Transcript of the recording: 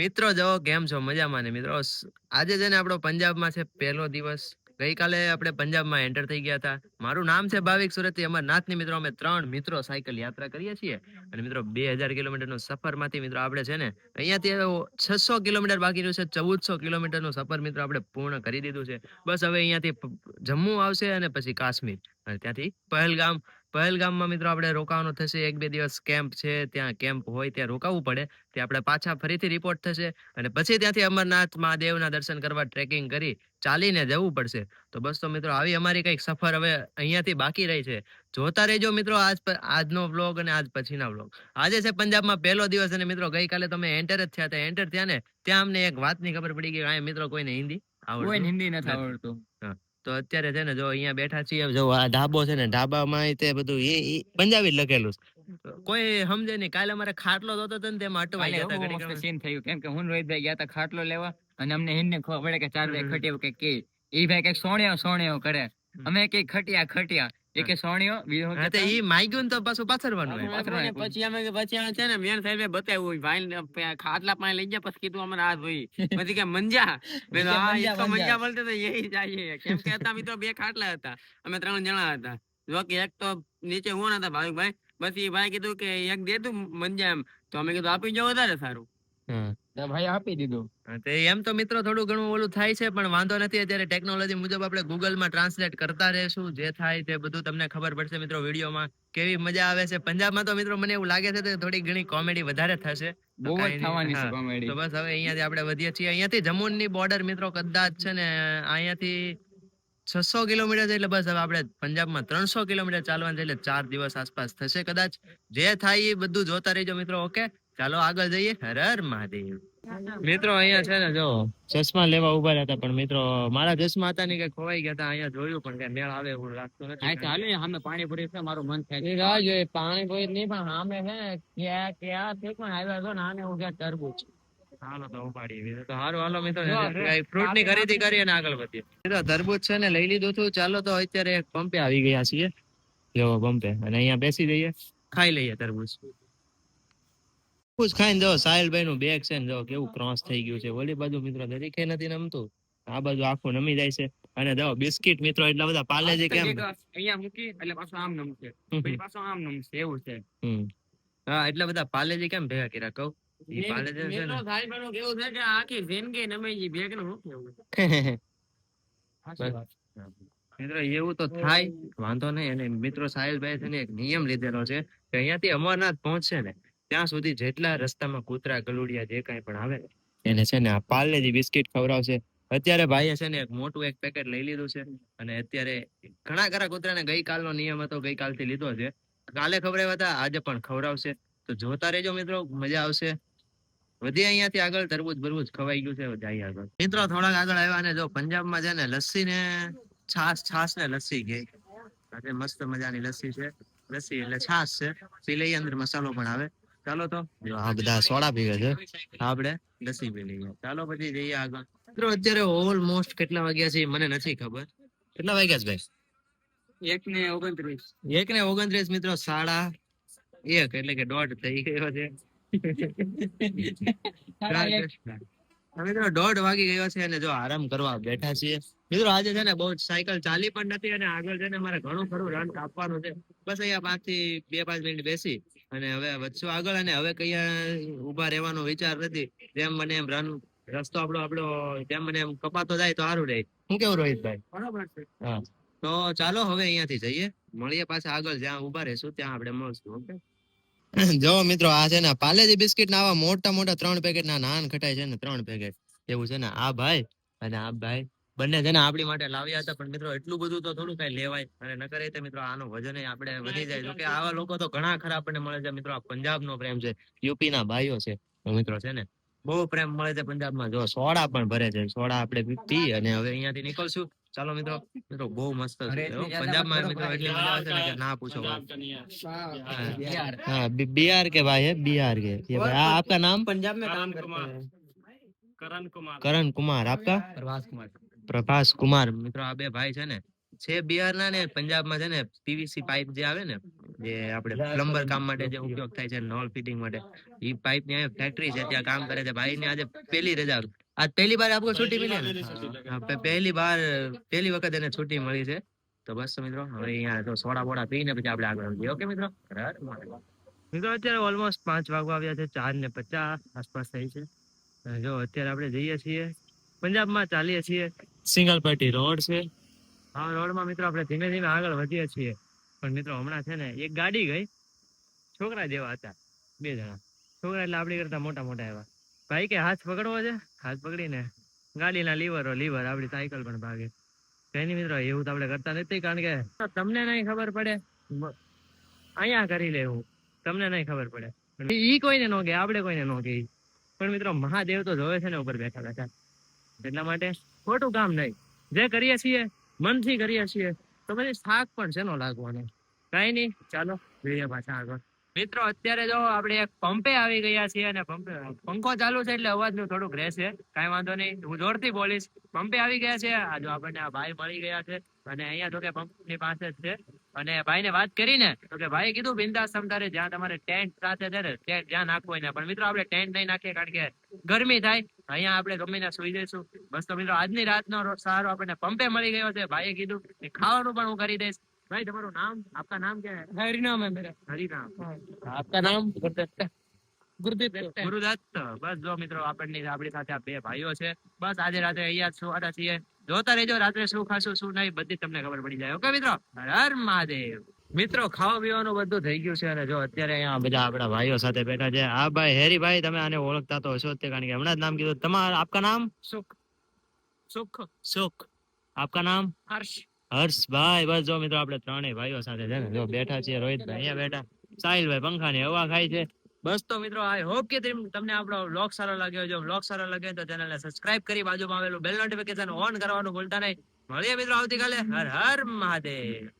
મિત્રો જો કેમ છો? મજામાં ને મિત્રો? આજે છે ને આપણો પંજાબમાં છે પહેલો દિવસ. ગઈકાલે આપણે પંજાબમાં એન્ટર થઈ ગયા હતા. મારું નામ છે ભાવિક સુરતી. અમરનાથની મિત્રો, અમે ત્રણ મિત્રો સાયકલ યાત્રા કરીએ છીએ. અને મિત્રો, બે હજાર કિલોમીટરનો સફરમાંથી મિત્રો આપણે છે ને, અહીંયાથી છસો કિલોમીટર બાકી રહ્યું છે. ચૌદસો કિલોમીટરનું સફર મિત્રો આપણે પૂર્ણ કરી દીધું છે. બસ હવે અહીંયાથી જમ્મુ આવશે અને પછી કાશ્મીર. અને ત્યાંથી. પહેલગામ પહેલગામમાં મિત્રો આપણે રોકાવાનું થશે. એક બે દિવસ કેમ્પ છે ત્યાં કેમ્પ હોય ત્યાં રોકાવું પડે. ત્યાં આપણે પાછા ફરીથી રિપોર્ટ થશે અને પછી ત્યાંથી અમરનાથ મહાદેવના દર્શન કરવા ટ્રેકિંગ કરી ચાલીને જવું પડશે. તો બસ તો મિત્રો આવી અમારી કંઈક સફર હવે અહીંયાથી બાકી રહી છે. જોતા રહેજો મિત્રો આજ આજનો વ્લોગ અને આજ પછીના વ્લોગ આજે છે પંજાબમાં પહેલો દિવસ અને મિત્રો ગઈકાલે તમે એન્ટર જ થયા હતા. એન્ટર થયા ને ત્યાં અમને એક વાતની ખબર પડી કે આ મિત્રો કોઈને હિન્દી આવડતું હિન્દી નથી. આવડતું. તો અત્યારે છે ને જો અહીંયા બેઠા છીએ જો આ ઢાબો છે ને ઢાબામાં તે બધું એ પંજાબી લખેલું છે. કોઈ સમજે નહીં કાલે અમારે ખાટલો જોતો હતો ને તેમાં અટવાઈ ગયા હતા વાર. સીન થયું કેમ કે હું રોહિત રોહિતભાઈ ગયા હતા ખાટલો લેવા અને અમને હિન્દી ખબર પડે કે ચાર ભાઈ ખટ્યો કે કે એ ભાઈ કંઈક સોણ્યો સોણ્યો કરે. અમે કઈ ખટિયા ખટિયા. એકે છે ને ખાટલા પાણી લઈ ગયા પછી કીધું અમને આ ભાઈ પછી કે મંજા. તો આ એક તો કેમ કે હતા બે ખાટલા હતા. અમે ત્રણ જણા હતા. જો એક તો નીચે હું હતા ભાવિક ભાઈ પછી ભાઈ કીધું કે એક દે તું મંજા એમ. તો અમે કીધું આપી જાવ વધારે સારું. ભાઈ આપી દીધું. તે એમ તો મિત્રો થોડું ઘણું ઓલું થાય છે પણ વાંધો નથી. અત્યારે ટેકનોલોજી મુજબ આપણે ગૂગલમાં ટ્રાન્સલેટ કરતા રહેશું જે થાય તે બધું તમને ખબર પડશે મિત્રો વિડીયોમાં. કેવી મજા આવે છે. પંજાબમાં તો મિત્રો મને એવું લાગે છે કે થોડી ઘણી કોમેડી વધારે થશે. બહુ જ થવાની છે કોમેડી તો બસ હવે અહીંયાથી આપણે વધીએ છીએ. અહીંયાથી જમ્મુની બોર્ડર મિત્રો કદાચ છે ને અહીંયાથી છસો કિલોમીટર છે એટલે બસ હવે આપણે પંજાબમાં ત્રણસો કિલોમીટર ચાલવાનું છે એટલે ચાર દિવસ આસપાસ થશે કદાચ. જે થાય એ બધું જોતા રહેજો મિત્રો ઓકે? ચાલો આગળ જઈએ. હર હર મહાદેવ. મિત્રો અહીંયા છે ને જો ચશ્મા લેવા ઊભા રહ્યા હતા પણ મિત્રો મારા ચશ્મા હતા ને કે ખોવાઈ ગયા હતા અહીંયા જોયું પણ કે મેળ આવે એવું લાગતું નથી. ચાલે સામે પાણીપુરી છે મારું મન થાય રાહ જોઈએ પાણી કોઈ નહીં પણ સામે છે ને ક્યાં ક્યાં તે પણ આવ્યા છો ને આને હું ક્યાં તરબૂચ હાલો તો ઉપાડી બીજું. તો હારું હાલો મિત્રો ફ્રૂટની ખરીદી કરી અને આગળ વધીએ. મિત્રો તરબૂચ છે ને લઈ લીધું હતું. ચાલો તો અત્યારે એક પંપે આવી ગયા છીએ. જો પંપે. અને અહીંયા બેસી જઈએ. ખાઈ લઈએ તરબૂચ. તરબૂચ ખાઈને જો સાહિલભાઈ નું બેગ છે ને જો કેવું ક્રોસ થઈ ગયું છે. ઓલી બાજુ મિત્રો દરેકે નથી નમતું. આ બાજુ આખું નમી જાય છે. અને જો બિસ્કિટ મિત્રો એટલા બધા પાર્લેજી કેમ? અહીંયા મૂકી એટલે પાછો આમ નમશે. પછી પાછો આમ નમશે એવું છે. હા એટલા બધા પાર્લેજી કેમ ભેગા કર્યા? કહું. ઈ પાર્લેજી છે ને સાહેબનું કેવું છે કે આખી જિંદગી નમે બેગનું કેવું મિત્રો એવું તો થાય. વાંધો નહીં. અને મિત્રો સાહિલભાઈ છે ને એક નિયમ લીધેલો છે કે અહીંયાથી અમરનાથ પહોંચશે ને ત્યાં સુધી જેટલા રસ્તામાં કૂતરા, ગલુડિયા જે કાંઈ પણ આવે એને છે ને આ પાર્લેજી બિસ્કિટ ખવડાવશે, અત્યારે ભાઈએ છે ને એક મોટું એક પેકેટ લઈ લીધું છે અને અત્યારે ઘણા ખરા કૂતરાને ગઈકાલનો નિયમ હતો, ગઈકાલથી લીધો છે. કાલે ખવડાવ્યા હતા, આજે પણ ખવડાવશે. તો જોતા રહેજો મિત્રો, મજા આવશે. વધી અહીંયાથી આગળ, તરબૂચ બરબૂજ ખવાઈ ગયું છે જાય આગળ. મિત્રો, થોડાક આગળ આવ્યા ને, જો પંજાબમાં છે ને લસ્સી ને છાસ છાસ ને લસ્સી ગઈ આજે મસ્ત મજાની લસ્સી છે. લસ્સી એટલે છાસ છે. પી અંદર મસાલો પણ આવે. ચાલો તો. આ બધા સોડા પીવે છે. આપણે લસ્સી પી લઈએ. ચાલો પછી જઈએ આગળ. મિત્રો અત્યારે ઓલમોસ્ટ કેટલા વાગ્યા છે મને નથી ખબર. કેટલા વાગ્યા છે ભાઈ? એક ને ઓગણત્રીસ. એક ને ઓગણત્રીસ મિત્રો સાડા એક એટલે કે દોઢ થઈ ગયો છે. મિત્રો દોઢ વાગી ગયો છે અને જો આરામ કરવા બેઠા છીએ. મિત્રો આજે છે ને બહુ સાયકલ ચાલી પણ નથી અને આગળ છે ને મારે ઘણું ખરું રન કાપવાનું છે. બસ અહીંયા પાંચથી બે પાંચ મિનિટ બેસી. અને હવે વધશું આગળ અને હવે કઈ ઊભા રહેવાનો વિચાર નથી. જેમ મને એમ રાનું રસ્તો આપણો આપણો જેમ મને એમ કપાતો જાય તો સારું રહે. શું કેવું રોહિતભાઈ? બરાબર છે. હા. તો ચાલો હવે અહીંયાથી જઈએ. મળીએ પાછા આગળ જ્યાં ઊભા રહેશું ત્યાં આપણે મળશું ઓકે? જો મિત્રો આ છે ને પાલેજી બિસ્કિટ ના આવા મોટા મોટા ત્રણ પેકેટ ના નાન ખટાય છે ને ત્રણ પેકેટ. એવું છે ને? આ ભાઈ અને આ ભાઈ બંને છે ને આપણી માટે લાવ્યા હતા પણ મિત્રો એટલું બધું તો થોડું કઈ લેવાય અને નકર એ તો મિત્રો આનો વજન આપણે વધી જાય જો કે આવા લોકો તો ઘણા ખરા આપણને મળે છે મિત્રો આ પંજાબ નો પ્રેમ છે યુપી ના ભાઈઓ છે તો મિત્રો છે ને બહુ પ્રેમ મળે છે પંજાબમાં જો સોડા પણ ભરે છે સોડા આપણે પી અને હવે અહીંયાથી નીકળશું ચાલો મિત્રો મિત્રો બહુ મસ્ત છે અરે, હો. એટલી પંજાબમાં યાદ મિત્રો કરો એટલી મજા આવે છે ને કે ના પૂછો વાત. યાર हाँ बि- बिहार के भाई है बिहार के ये भाई आ- आपका नाम पंजाब में काम करते हैं करण कुमार आपका પ્રભાસ કુમાર प्रभास कुमार મિત્રો આ બે ભાઈ છે ને છે બિહારના ને પંજાબમાં છે ને પીવીસી પાઇપ જે આવે ને જે આપણે પ્લમ્બર કામ માટે જે ઉપયોગ થાય છે નોલ ફિટિંગ માટે એ પાઇપની ફેક્ટરી છે ત્યાં કામ કરે છે. ભાઈ ને આજે પહેલી રજા આજ પહેલી બાર આપકો છૂટી મિલી પહેલી બાર પહેલી વખત એને છૂટી મળી છે. તો બસ મિત્રો હવે અહીંયા તો સોડા બોડા પીને પછી આપણે આગળ વધીએ. ઓકે મિત્રો? મિત્રો અત્યારે ઓલમોસ્ટ પાંચ વાગવા આવ્યા છે ચાર ને પચાસ આસપાસ થઈ છે. જો અત્યારે આપણે જઈએ છીએ. પંજાબમાં ચાલીએ છીએ. સિંગલ પટ્ટી રોડ છે. હા રોડમાં મિત્રો આપણે ધીમે ધીમે આગળ વધીએ છીએ. પણ મિત્રો હમણાં છે ને એક ગાડી ગઈ. છોકરા જેવા હતા બે જણા. છોકરા એટલે આપણી કરતા મોટા મોટા એવા. ભાઈ કે હાથ પકડવો છે? હાથ પકડીને ગાડીના લીવરો લીવર આપણી સાયકલ પણ ભાગે. કઈ નહીં મિત્રો એવું તો આપણે કરતા નથી કારણ કે તમને નહીં ખબર પડે. અહીંયા કરી લેવું તમને નહીં ખબર પડે. ઈ કોઈને નો કે આપણે કોઈને નો કે પણ મિત્રો મહાદેવ તો જોવે છે ને ઉપર બેઠા બેઠા. એટલા માટે ખોટું કામ નહીં. જે કરીએ છીએ, મનથી કરીએ છીએ, તો પછી થાક પણ છે નો લાગવાનો? કઈ નહીં, ચાલો, જોઈએ પાછા આગળ. મિત્રો, અત્યારે જો આપણે એક પંપે આવી ગયા છીએ અને પંપે, પંખો ચાલુ છે એટલે અવાજનું થોડુંક રહેશે. કાંઈ વાંધો નહીં, હું જોરથી બોલીશ. પંપે આવી ગયા છે આ આપણને આ ભાઈ મળી ગયા છે અને અહીંયા તો કે પંપની પાસે જ છે. અને ભાઈને વાત કરીને, તો કે ભાઈ કીધું, બિંદાસ તમારે જ્યાં તમારે ટેન્ટ સાથે છે ને, ટેન્ટ જ્યાં નાખવું હોય પણ મિત્રો, આપણે ટેન્ટ નહીં નાખીએ કારણ કે ગરમી થાય અહીંયા આપણે રમીને સુઈ જઈશું. બસ તો મિત્રો આજની રાતનો સહારો આપણને પંપે મળી ગયો છે. ભાઈએ કીધું કે ખાવાનું પણ હું કરી દઈશ. ભાઈ તમારું નામ? આપકા નામ ક્યાં હરિનામ હે મેરા. હરિનામ આપકા નામ? ગુરુદત્ત. ગુરુદત્ત. બસ જો મિત્રો આપણને આપણી સાથે આ બે ભાઈઓ છે. બસ આજે રાત્રે અહીંયા સુવાના છીએ. જોતા રહેજો રાત્રે શું ખાશું શું નહીં બધી તમને ખબર પડી જાય. ઓકે મિત્રો? હર મહાદેવ. મિત્રો ખાવા પીવાનું બધું થઈ ગયું છે અને જો અત્યારે અહીંયા બધા આપણા ભાઈઓ સાથે બેઠા છે. આ ભાઈ હેરીભાઈ તમે આને ઓળખતા તો હશો તે કારણ કે હમણાં જ નામ કીધું. તમારું આપકા નામ? સુખ. સુખ. સુખ. આપકા નામ? હર્ષ. હર્ષભાઈ બસ જો મિત્રો આપણે ત્રણેય ભાઈઓ સાથે છે ને જો બેઠા છીએ રોહિતભાઈ અહીંયા બેઠા સાહિલભાઈ પંખાની હવા ખાય છે. બસ તો મિત્રો આઈ હોપ કે તેમ- તમને આપણો વ્લોગ સારો લાગ્યો જો વ્લોગ સારો લાગ્યો તો ચેનલને સબસ્ક્રાઇબ કરી બાજુમાં આવેલું બેલ નોટિફિકેશન ઓન કરવાનું ભૂલતા નહીં. મળીએ મિત્રો આવતીકાલે. હર હર મહાદેવ.